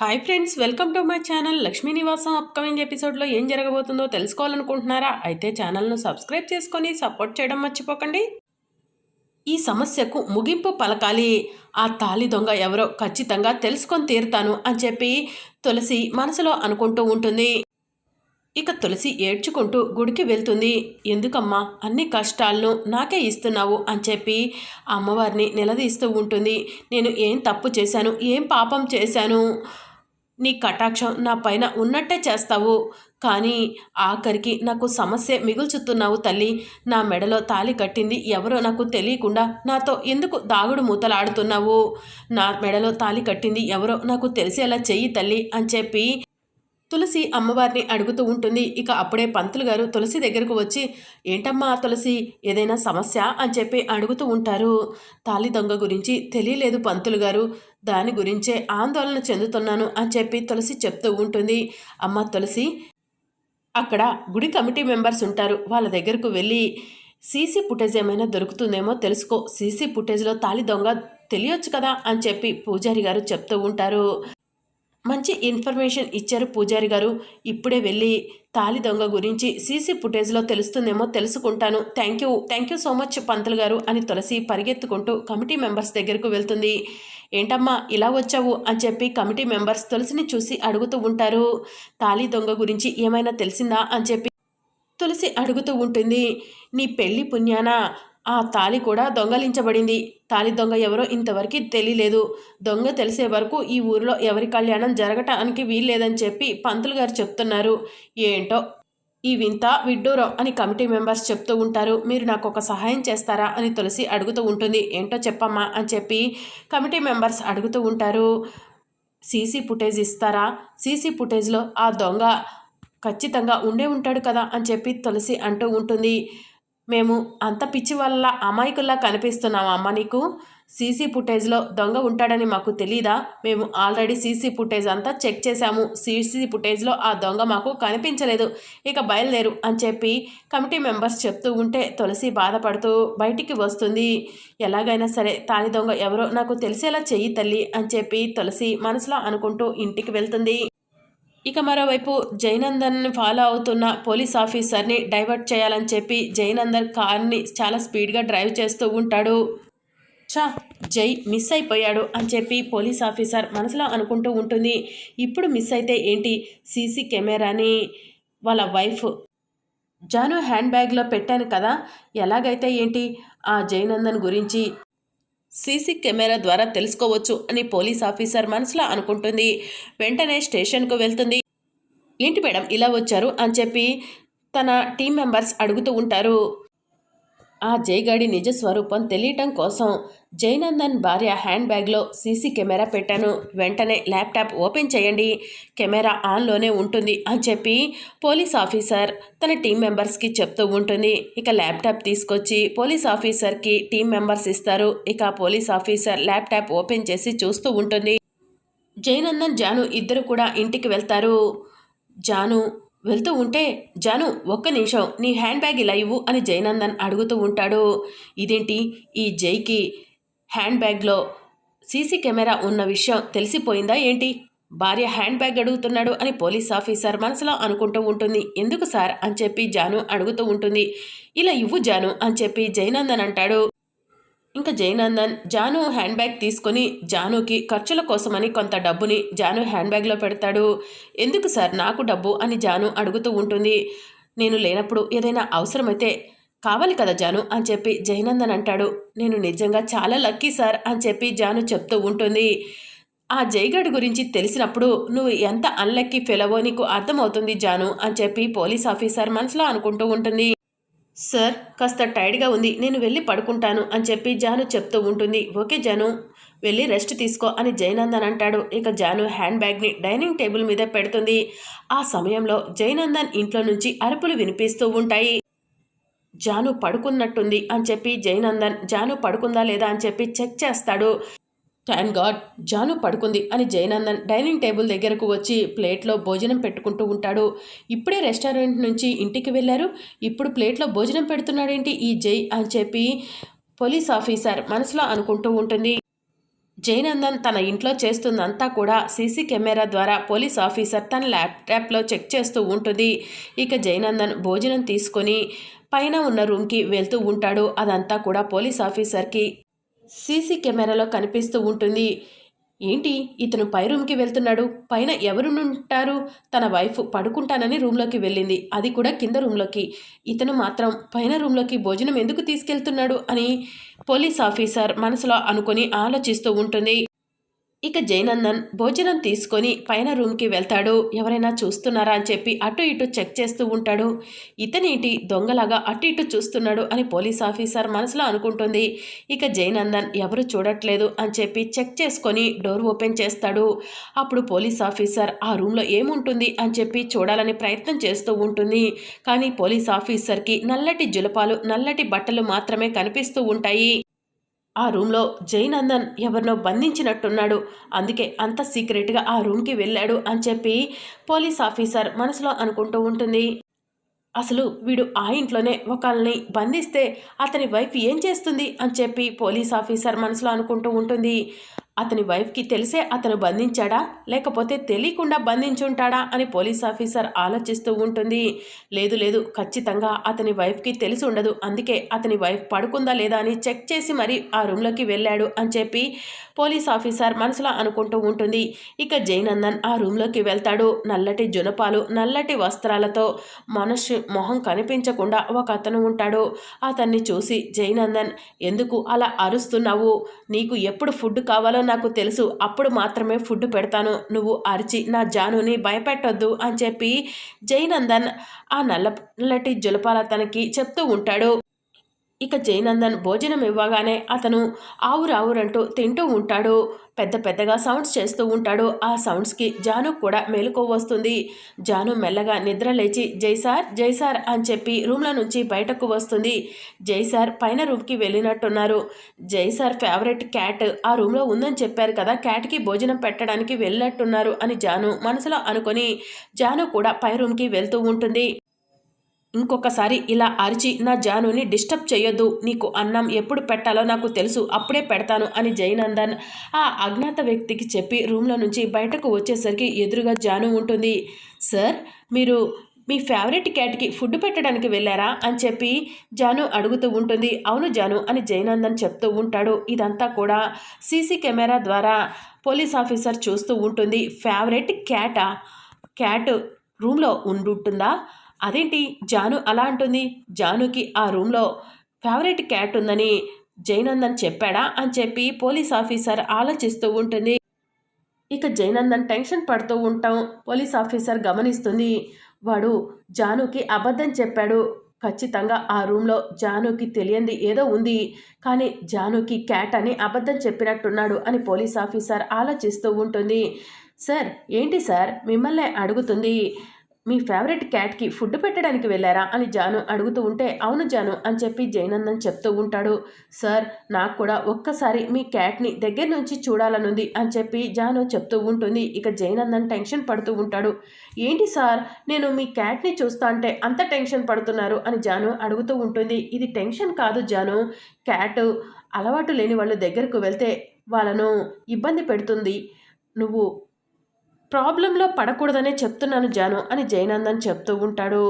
Hi friends welcome to my channel Lakshmi Nivasam upcoming ఎపిసోడ్లో ఏం జరగబోతుందో తెలుసుకోవాలనుకుంటున్నారా? అయితే ఛానల్ను సబ్స్క్రైబ్ చేసుకొని సపోర్ట్ చేయడం మర్చిపోకండి. ఈ సమస్యకు ముగింపు పలకాలి. ఆ తాలి దొంగ ఎవరో ఖచ్చితంగా తెలుసుకొని తీరుతాను అని చెప్పి తులసి మనసులో అనుకుంటూ ఉంటుంది. ఇక తులసి ఏడ్చుకుంటూ గుడికి వెళ్తుంది. ఎందుకమ్మా? అన్ని కష్టాలను నాకే ఇస్తున్నావు అని చెప్పి అమ్మవారిని నిలదీస్తూ ఉంటుంది. నేను ఏం తప్పు చేశాను? ఏం పాపం చేశాను? నీ కటాక్షం నా పైన ఉన్నట్టే చేస్తావు. కానీ ఆఖరికి నాకు సమస్య మిగుల్చుతున్నావు తల్లి. నా మెడలో తాలి కట్టింది ఎవరో నాకు తెలియకుండా నాతో ఎందుకు దాగుడు మూతలాడుతున్నావు? నా మెడలో తాలి కట్టింది ఎవరో నాకు తెలిసేలా చెయ్యి తల్లి అని చెప్పి తులసి అమ్మవారిని అడుగుతూ ఉంటుంది. ఇక అప్పుడే పంతులు గారు తులసి దగ్గరకు వచ్చి ఏంటమ్మా తులసి ఏదైనా సమస్య? అని చెప్పి అడుగుతూ ఉంటారు. తాలి దొంగ గురించి తెలియలేదు పంతులు గారు. దాని గురించే ఆందోళన చెందుతున్నాను అని చెప్పి తులసి చెప్తూ ఉంటుంది. అమ్మ తులసి అక్కడ గుడి కమిటీ మెంబర్స్ ఉంటారు. వాళ్ళ దగ్గరకు వెళ్ళి సీసీ ఫుటేజ్ ఏమైనా దొరుకుతుందేమో తెలుసుకో. సీసీ ఫుటేజ్లో తాలి దొంగ తెలియొచ్చు కదా? అని చెప్పి పూజారి గారు చెప్తూ ఉంటారు. మంచి ఇన్ఫర్మేషన్ ఇచ్చారు పూజారి గారు. ఇప్పుడే వెళ్ళి తాలి దొంగ గురించి సీసీ ఫుటేజ్లో తెలుస్తుందేమో తెలుసుకుంటాను. Thank you. Thank you so much పంతులు గారు అని తులసి పరిగెత్తుకుంటూ కమిటీ మెంబర్స్ దగ్గరకు వెళ్తుంది. ఏంటమ్మా ఇలా వచ్చావు? అని చెప్పి కమిటీ మెంబర్స్ తులసిని చూసి అడుగుతూ ఉంటారు. తాలి దొంగ గురించి ఏమైనా తెలిసిందా? అని చెప్పి తులసి అడుగుతూ ఉంటుంది. నీ పెళ్ళి పుణ్యాన? ఆ తాలి కూడా దొంగలించబడింది. తాలి దొంగ ఎవరో ఇంతవరకు తెలియలేదు. దొంగ తెలిసే వరకు ఈ ఊరిలో ఎవరి కళ్యాణం జరగటానికి వీల్లేదని చెప్పి పంతులు గారు చెప్తున్నారు. ఏంటో? ఈ వింత విడ్డూరం అని కమిటీ మెంబర్స్ చెప్తూ ఉంటారు. మీరు నాకు ఒక సహాయం చేస్తారా అని తులసి అడుగుతూ ఉంటుంది. ఏంటో చెప్పమ్మా అని చెప్పి కమిటీ మెంబర్స్ అడుగుతూ ఉంటారు. సీసీ ఫుటేజ్ ఇస్తారా? సీసీ ఫుటేజ్లో ఆ దొంగ ఖచ్చితంగా ఉండే ఉంటాడు కదా అని చెప్పి తులసి అంటూ ఉంటుంది. మేము అంత పిచ్చి వల్ల అమాయకుల్లా కనిపిస్తున్నాం అమ్మ నీకు? సీసీ ఫుటేజ్లో దొంగ ఉంటాడని మాకు తెలీదా? మేము ఆల్రెడీ సీసీ ఫుటేజ్ అంతా చెక్ చేశాము. సీసీ ఫుటేజ్లో ఆ దొంగ మాకు కనిపించలేదు. ఇక బయలుదేరు అని చెప్పి కమిటీ మెంబర్స్ చెప్తూ ఉంటే తులసి బాధపడుతూ బయటికి వస్తుంది. ఎలాగైనా సరే తాని దొంగ ఎవరో నాకు తెలిసేలా చెయ్యి తల్లి అని చెప్పి తులసి మనసులో అనుకుంటూ ఇంటికి వెళ్తుంది. ఇక మరోవైపు జైనందన్ని ఫాలో అవుతున్న పోలీస్ ఆఫీసర్ని డైవర్ట్ చేయాలని చెప్పి జైనందన్ కార్ని చాలా స్పీడ్గా డ్రైవ్ చేస్తూ ఉంటాడు. చా జై మిస్ అయిపోయాడు అని చెప్పి పోలీస్ ఆఫీసర్ మనసులో అనుకుంటూ ఉంటుంది. ఇప్పుడు మిస్ అయితే ఏంటి? సీసీ కెమెరాని వాళ్ళ వైఫ్. జాను హ్యాండ్ బ్యాగ్లో పెట్టాను కదా ఎలాగైతే ఏంటి? ఆ జైనందన్ గురించి సీసీ కెమెరా ద్వారా తెలుసుకోవచ్చు అని పోలీస్ ఆఫీసర్ మనసులో అనుకుంటుంది. వెంటనే స్టేషన్కు వెళ్తుంది. ఏంటి మేడం ఇలా వచ్చారు అని చెప్పి తన టీం మెంబర్స్ అడుగుతూ ఉంటారు. ఆ జైగాడి నిజ స్వరూపం తెలియటం కోసం జైనందన్ భార్య హ్యాండ్ బ్యాగ్లో సీసీ కెమెరా పెట్టాను. వెంటనే ల్యాప్టాప్ ఓపెన్ చేయండి. కెమెరా ఆన్లోనే ఉంటుంది అని చెప్పి పోలీస్ ఆఫీసర్ తన టీం మెంబర్స్కి చెప్తూ ఉంటుంది. ఇక ల్యాప్టాప్ తీసుకొచ్చి పోలీస్ ఆఫీసర్కి టీం మెంబర్స్ ఇస్తారు. ఇక పోలీస్ ఆఫీసర్ ల్యాప్టాప్ ఓపెన్ చేసి చూస్తూ ఉంటుంది. జైనందన్ జాను ఇద్దరు కూడా ఇంటికి వెళ్తారు. జాను వెళ్తూ ఉంటే జాను ఒక్క నిమిషం నీ హ్యాండ్ బ్యాగ్ ఇలా ఇవ్వు అని జయనందన్ అడుగుతూ ఉంటాడు. ఇదేంటి? ఈ జైకి హ్యాండ్ బ్యాగ్లో సీసీ కెమెరా ఉన్న విషయం తెలిసిపోయిందా ఏంటి? భార్య హ్యాండ్ బ్యాగ్ అడుగుతున్నాడు అని పోలీస్ ఆఫీసర్ మనసులో అనుకుంటూ ఉంటుంది. ఎందుకు సార్? అని చెప్పి జాను అడుగుతూ ఉంటుంది. ఇలా ఇవ్వు జాను అని చెప్పి జయనందన్ అంటాడు. ఇంకా జయనందన్ జాను హ్యాండ్ బ్యాగ్ తీసుకొని జానుకి ఖర్చుల కోసమని కొంత డబ్బుని జాను హ్యాండ్ బ్యాగ్లో పెడతాడు. ఎందుకు సార్ నాకు డబ్బు అని జాను అడుగుతూ ఉంటుంది. నేను లేనప్పుడు ఏదైనా అవసరమైతే కావాలి కదా జాను అని చెప్పి జయనందన్ అంటాడు. నేను నిజంగా చాలా లక్కీ సార్ అని చెప్పి జాను చెప్తూ ఉంటుంది. ఆ జైగడ్ గురించి తెలిసినప్పుడు నువ్వు ఎంత అన్లక్కీ ఫెలవో నీకు అర్థమవుతుంది జాను అని చెప్పి పోలీస్ ఆఫీసర్ మనసులో అనుకుంటూ ఉంటుంది. సార్ కాస్త టైర్డ్గా ఉంది. నేను వెళ్ళి పడుకుంటాను అని చెప్పి జాను చెప్తూ ఉంటుంది. ఓకే జాను వెళ్ళి రెస్ట్ తీసుకో అని జయనందన్ అంటాడు. ఇక జాను హ్యాండ్ బ్యాగ్ని డైనింగ్ టేబుల్ మీద పెడుతుంది. ఆ సమయంలో జయనందన్ ఇంట్లో నుంచి అరుపులు వినిపిస్తూ ఉంటాయి. జాను పడుకున్నట్టుంది అని చెప్పి జయనందన్ జాను పడుకుందా లేదా అని చెప్పి చెక్ చేస్తాడు. థ్యాంక్ గాడ్ జాను పడుకుంది అని జయనందన్ డైనింగ్ టేబుల్ దగ్గరకు వచ్చి ప్లేట్లో భోజనం పెట్టుకుంటూ ఉంటాడు. ఇప్పుడే రెస్టారెంట్ నుంచి ఇంటికి వెళ్ళారు. ఇప్పుడు ప్లేట్లో భోజనం పెడుతున్నాడేంటి ఈ జై అని చెప్పి పోలీస్ ఆఫీసర్ మనసులో అనుకుంటూ ఉంటుంది. జయనందన్ తన ఇంట్లో చేస్తుందంతా కూడా సీసీ కెమెరా ద్వారా పోలీస్ ఆఫీసర్ తన ల్యాప్టాప్లో చెక్ చేస్తూ ఉంటుంది. ఇక జయనందన్ భోజనం తీసుకొని పైన ఉన్న రూమ్కి వెళ్తూ ఉంటాడు. అదంతా కూడా పోలీస్ ఆఫీసర్కి సీసీ కెమెరాలో కనిపిస్తూ ఉంటుంది. ఏంటి? ఇతను పై రూమ్కి వెళ్తున్నాడు. పైన ఎవరునుంటారు? తన వైఫ్ పడుకుంటానని రూమ్లోకి వెళ్ళింది. అది కూడా కింద రూమ్లోకి. ఇతను మాత్రం పైన రూమ్లోకి భోజనం ఎందుకు తీసుకెళ్తున్నాడు అని పోలీస్ ఆఫీసర్ మనసులో అనుకొని ఆలోచిస్తూ ఉంటుంది. ఇక జైనందన్ భోజనం తీసుకొని పైన రూమ్కి వెళ్తాడు. ఎవరైనా చూస్తున్నారా అని చెప్పి అటు ఇటు చెక్ చేస్తూ ఉంటాడు. ఇతనేంటి? దొంగలాగా అటు ఇటు చూస్తున్నాడు అని పోలీస్ ఆఫీసర్ మనసులో అనుకుంటుంది. ఇక జైనందన్ ఎవరు చూడట్లేదు అని చెప్పి చెక్ చేసుకొని డోర్ ఓపెన్ చేస్తాడు. అప్పుడు పోలీస్ ఆఫీసర్ ఆ రూమ్లో ఏముంటుంది అని చెప్పి చూడాలని ప్రయత్నం చేస్తూ ఉంటుంది. కానీ పోలీస్ ఆఫీసర్కి నల్లటి జులపాలు నల్లటి బట్టలు మాత్రమే కనిపిస్తూ ఉంటాయి. ఆ రూమ్లో జైనందన్ ఎవరినో బంధించినట్టున్నాడు. అందుకే అంత సీక్రెట్గా ఆ రూమ్కి వెళ్ళాడు అని చెప్పి పోలీస్ ఆఫీసర్ మనసులో అనుకుంటూ ఉంటుంది. అసలు వీడు ఆ ఇంట్లోనే ఒకళ్ళని బంధిస్తే అతని వైఫ్ ఏం చేస్తుంది అని చెప్పి పోలీస్ ఆఫీసర్ మనసులో అనుకుంటూ ఉంటుంది. అతని వైఫ్కి తెలిసే అతను బంధించాడా? లేకపోతే తెలియకుండా బంధించుంటాడా? అని పోలీస్ ఆఫీసర్ ఆలోచిస్తూ ఉంటుంది. లేదు లేదు ఖచ్చితంగా అతని వైఫ్కి తెలిసి ఉండదు. అందుకే అతని వైఫ్ పడుకుందా లేదా అని చెక్ చేసి మరి ఆ రూమ్లోకి వెళ్ళాడు అని చెప్పి పోలీస్ ఆఫీసర్ మనసులో అనుకుంటూ ఉంటుంది. ఇక జైనందన్ ఆ రూమ్లోకి వెళ్తాడు. నల్లటి జునపాలు నల్లటి వస్త్రాలతో మనసు మొహం కనిపించకుండా ఒక అతను ఉంటాడు. అతన్ని చూసి జైనందన్ ఎందుకు అలా అరుస్తున్నావు? నీకు ఎప్పుడు ఫుడ్ కావాలో నాకు తెలుసు. అప్పుడు మాత్రమే ఫుడ్ పెడతాను. నువ్వు అరిచి నా జానుని భయపెట్టొద్దు అని చెప్పి జైనందన్ ఆ నల్లటి జులపాల తనకి చెప్తూ ఉంటాడు. ఇక జయనందన్ భోజనం ఇవ్వగానే అతను ఆవురావురంటూ తింటూ ఉంటాడు. పెద్ద పెద్దగా సౌండ్స్ చేస్తూ ఉంటాడు. ఆ సౌండ్స్కి జాను కూడా మెలకు వస్తుంది. జాను మెల్లగా నిద్ర లేచి జైసార్ జైసార్ అని చెప్పి రూమ్లో నుంచి బయటకు వస్తుంది. జైసార్ పైన రూమ్కి వెళ్ళినట్టున్నారు. జైసార్ ఫేవరెట్ క్యాట్ ఆ రూమ్లో ఉందని చెప్పారు కదా క్యాట్కి భోజనం పెట్టడానికి వెళ్ళినట్టున్నారు అని జాను మనసులో అనుకొని జాను కూడా పై రూమ్కి వెళ్తూ ఉంటుంది. ఇంకొకసారి ఇలా అరిచి నా జానుని డిస్టర్బ్ చేయొద్దు. నీకు అన్నం ఎప్పుడు పెట్టాలో నాకు తెలుసు. అప్పుడే పెడతాను అని జయనందన్ ఆ అజ్ఞాత వ్యక్తికి చెప్పి రూమ్లో నుంచి బయటకు వచ్చేసరికి ఎదురుగా జాను ఉంటుంది. సార్ మీరు మీ ఫేవరెట్ క్యాట్కి ఫుడ్ పెట్టడానికి వెళ్ళారా? అని చెప్పి జాను అడుగుతూ ఉంటుంది. అవును జాను అని జయనందన్ చెప్తూ ఉంటాడు. ఇదంతా కూడా సీసీ కెమెరా ద్వారా పోలీస్ ఆఫీసర్ చూస్తూ ఉంటుంది. ఫేవరెట్ క్యాటా? క్యాట్ రూమ్లో ఉండుంటుందా? అదేంటి? జాను అలా అంటుంది. జానుకి ఆ రూమ్లో ఫేవరెట్ క్యాట్ ఉందని జైనందన్ చెప్పాడా అని చెప్పి పోలీస్ ఆఫీసర్ ఆలోచిస్తూ ఉంటుంది. ఇక జైనందన్ టెన్షన్ పడుతూ ఉంటాం. పోలీస్ ఆఫీసర్ గమనిస్తుంది. వాడు జానుకి అబద్ధం చెప్పాడు. ఖచ్చితంగా ఆ రూమ్లో జానుకి తెలియంది ఏదో ఉంది. కానీ జానుకి క్యాట్ అని అబద్ధం చెప్పినట్టున్నాడు అని పోలీస్ ఆఫీసర్ ఆలోచిస్తూ ఉంటుంది. సార్ ఏంటి సార్? మిమ్మల్ని అడుగుతుంది. మీ ఫేవరెట్ క్యాట్కి ఫుడ్ పెట్టడానికి వెళ్ళారా? అని జాను అడుగుతూ ఉంటే అవును జాను అని చెప్పి జైనందన్ చెప్తూ ఉంటాడు. సార్ నాకు కూడా ఒక్కసారి మీ క్యాట్ని దగ్గర నుంచి చూడాలనుంది అని చెప్పి జాను చెప్తూ ఉంటుంది. ఇక జైనందన్ టెన్షన్ పడుతూ ఉంటాడు. ఏంటి సార్ నేను మీ క్యాట్ని చూస్తా అంటే అంత టెన్షన్ పడుతున్నారు అని జాను అడుగుతూ ఉంటుంది. ఇది టెన్షన్ కాదు జాను. క్యాట్ అలవాటు లేని వాళ్ళు దగ్గరకు వెళ్తే వాళ్ళను ఇబ్బంది పెడుతుంది. నువ్వు ప్రాబ్లంలో పడకూడదనే చెప్తున్నాను జాను అని జయనందన్ చెప్తూ ఉంటాడు.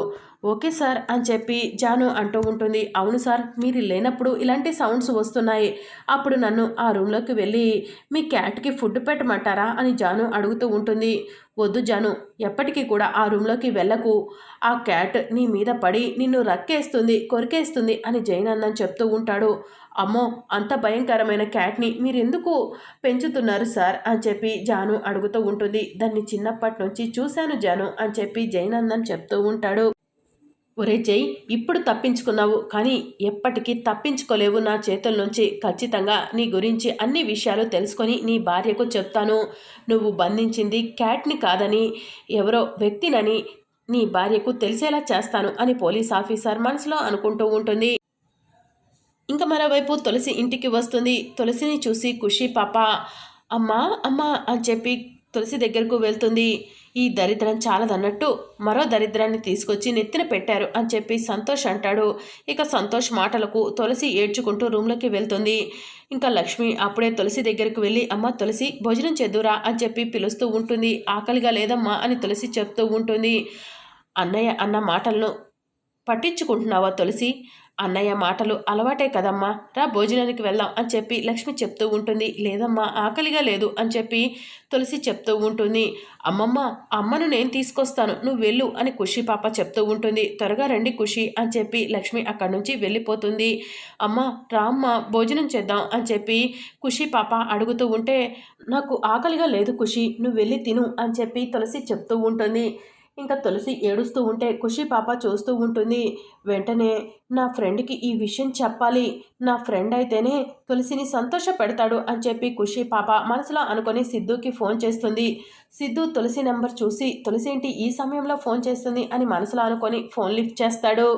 ఓకే సార్ అని చెప్పి జాను అంటూ ఉంటుంది. అవును సార్ మీరు లేనప్పుడు ఇలాంటి సౌండ్స్ వస్తున్నాయి. అప్పుడు నన్ను ఆ రూమ్లోకి వెళ్ళి మీ క్యాట్కి ఫుడ్ పెట్టమంటారా అని జాను అడుగుతూ ఉంటుంది. వద్దు జాను ఎప్పటికీ కూడా ఆ రూమ్లోకి వెళ్ళకు. ఆ క్యాట్ నీ మీద పడి నిన్ను రక్కేస్తుంది కొరికేస్తుంది అని జయనందన్ చెప్తూ ఉంటాడు. అమ్మో అంత భయంకరమైన క్యాట్ని మీరెందుకు పెంచుతున్నారు సార్ అని చెప్పి జాను అడుగుతూ ఉంటుంది. దాన్ని చిన్నప్పటి నుంచి చూశాను జాను అని చెప్పి జైనందన్ చెప్తూ ఉంటాడు. ఒరే జై ఇప్పుడు తప్పించుకున్నావు కానీ ఎప్పటికీ తప్పించుకోలేవు నా చేతుల నుంచి ఖచ్చితంగా నీ గురించి అన్ని విషయాలు తెలుసుకొని నీ భార్యకు చెప్తాను. నువ్వు బంధించింది క్యాట్ని కాదని ఎవరో వ్యక్తినని నీ భార్యకు తెలిసేలా చేస్తాను అని పోలీస్ ఆఫీసర్ మనసులో అనుకుంటూ ఉంటుంది. ఇంకా మరోవైపు తులసి ఇంటికి వస్తుంది. తులసిని చూసి ఖుషి పాప అమ్మా అమ్మా అని చెప్పి తులసి దగ్గరకు వెళ్తుంది. ఈ దరిద్రం చాలదన్నట్టు మరో దరిద్రాన్ని తీసుకొచ్చి నెత్తిన పెట్టారు అని చెప్పి సంతోష్ అంటాడు. ఇక సంతోష్ మాటలకు తులసి ఏడ్చుకుంటూ రూమ్లోకి వెళ్తుంది. ఇంకా లక్ష్మి అప్పుడే తులసి దగ్గరికి వెళ్ళి అమ్మ తులసి భోజనం చేద్దురా అని చెప్పి పిలుస్తూ ఉంటుంది. ఆకలిగా లేదమ్మా అని తులసి చెప్తూ ఉంటుంది. అన్నయ్య అన్న మాటలను పట్టించుకుంటున్నావా తులసి? అన్నయ్య మాటలు అలవాటే కదమ్మా. రా భోజనానికి వెళ్దాం అని చెప్పి లక్ష్మి చెప్తూ ఉంటుంది. లేదమ్మా ఆకలిగా లేదు అని చెప్పి తులసి చెప్తూ ఉంటుంది. అమ్మమ్మ అమ్మను నేను తీసుకొస్తాను. నువ్వు వెళ్ళు అని ఖుషి పాప చెప్తూ ఉంటుంది. త్వరగా రండి ఖుషి అని చెప్పి లక్ష్మి అక్కడి నుంచి వెళ్ళిపోతుంది. అమ్మ రామ్మ భోజనం చేద్దాం అని చెప్పి ఖుషి పాప అడుగుతూ ఉంటే నాకు ఆకలిగా లేదు ఖుషి నువ్వు వెళ్ళి తిను అని చెప్పి తులసి చెప్తూ ఉంటుంది. ఇంకా తులసి ఏడుస్తూ ఉంటే ఖుషి పాప చూస్తూ ఉంటుంది. వెంటనే నా ఫ్రెండ్కి ఈ విషయం చెప్పాలి. నా ఫ్రెండ్ అయితేనే తులసిని సంతోష పెడతాడు అని చెప్పి ఖుషి పాప మనసులో అనుకొని సిద్ధుకి ఫోన్ చేస్తుంది. సిద్ధు తులసి నెంబర్ చూసి తులసి ఏంటి ఈ సమయంలో ఫోన్ చేస్తుంది? అని మనసులో అనుకొని ఫోన్ లిఫ్ట్ చేస్తాడు.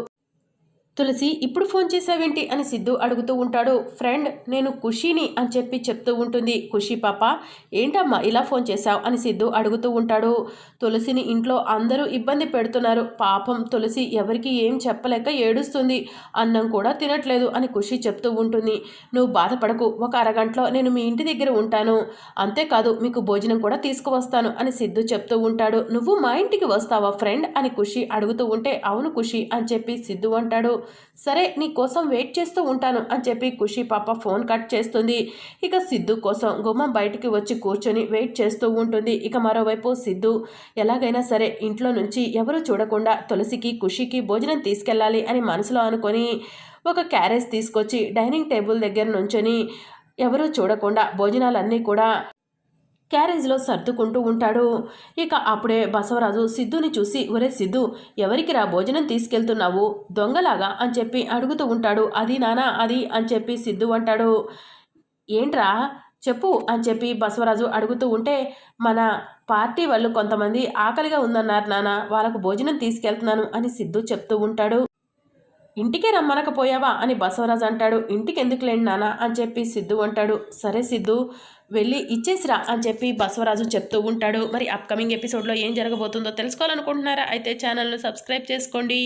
తులసి ఇప్పుడు ఫోన్ చేసావేంటి అని సిద్ధు అడుగుతూ ఉంటాడు. ఫ్రెండ్ నేను ఖుషీని అని చెప్పి చెప్తూ ఉంటుంది. ఖుషి పాప ఏంటమ్మా ఇలా ఫోన్ చేశావు? అని సిద్ధు అడుగుతూ ఉంటాడు. తులసిని ఇంట్లో అందరూ ఇబ్బంది పెడుతున్నారు. పాపం తులసి ఎవరికి ఏం చెప్పలేక ఏడుస్తుంది. అన్నం కూడా తినట్లేదు అని ఖుషి చెప్తూ ఉంటుంది. నువ్వు బాధపడకు. ఒక అరగంటలో నేను మీ ఇంటి దగ్గర ఉంటాను. అంతేకాదు మీకు భోజనం కూడా తీసుకువస్తాను అని సిద్ధు చెప్తూ ఉంటాడు. నువ్వు మా ఇంటికి వస్తావా ఫ్రెండ్? అని ఖుషి అడుగుతూ ఉంటే అవును ఖుషి అని చెప్పి సిద్ధు అంటాడు. సరే నీ కోసం వెయిట్ చేస్తూ ఉంటాను అని చెప్పి ఖుషి పాప ఫోన్ కట్ చేస్తుంది. ఇక సిద్ధు కోసం గుమ్మం బయటికి వచ్చి కూర్చొని వెయిట్ చేస్తూ ఉంటుంది. ఇక మరోవైపు సిద్ధు ఎలాగైనా సరే ఇంట్లో నుంచి ఎవరు చూడకుండా తులసికి ఖుషికి భోజనం తీసుకెళ్ళాలి అని మనసులో అనుకొని ఒక క్యారేజ్ తీసుకొచ్చి డైనింగ్ టేబుల్ దగ్గర నుంచొని ఎవరూ చూడకుండా భోజనాలన్నీ కూడా క్యారేజ్లో సర్దుకుంటూ ఉంటాడు. ఇక అప్పుడే బసవరాజు సిద్ధుని చూసి ఒరే సిద్ధు ఎవరికి రా భోజనం తీసుకెళ్తున్నావు? దొంగలాగా అని చెప్పి అడుగుతూ ఉంటాడు. అది నానా అది అని చెప్పి సిద్ధు అంటాడు. ఏంట్రా? చెప్పు అని చెప్పి బసవరాజు అడుగుతూ ఉంటే మన పార్టీ వాళ్ళు కొంతమంది ఆకలిగా ఉందన్నారు నాన్న వాళ్ళకు భోజనం తీసుకెళ్తున్నాను అని సిద్ధు చెప్తూ ఉంటాడు. ఇంటికే రమ్మనకపోయావా అని బసవరాజు అంటాడు. ఇంటికి ఎందుకు లేండి నాన్న అని చెప్పి సిద్ధు అంటాడు. సరే సిద్ధు వెళ్ళి ఇచ్చేసిరా అని చెప్పి బసవరాజు చెప్తూ ఉంటాడు. మరి అప్కమింగ్ ఎపిసోడ్లో ఏం జరగబోతుందో తెలుసుకోవాలనుకుంటున్నారా? అయితే ఛానల్ను సబ్స్క్రైబ్ చేసుకోండి.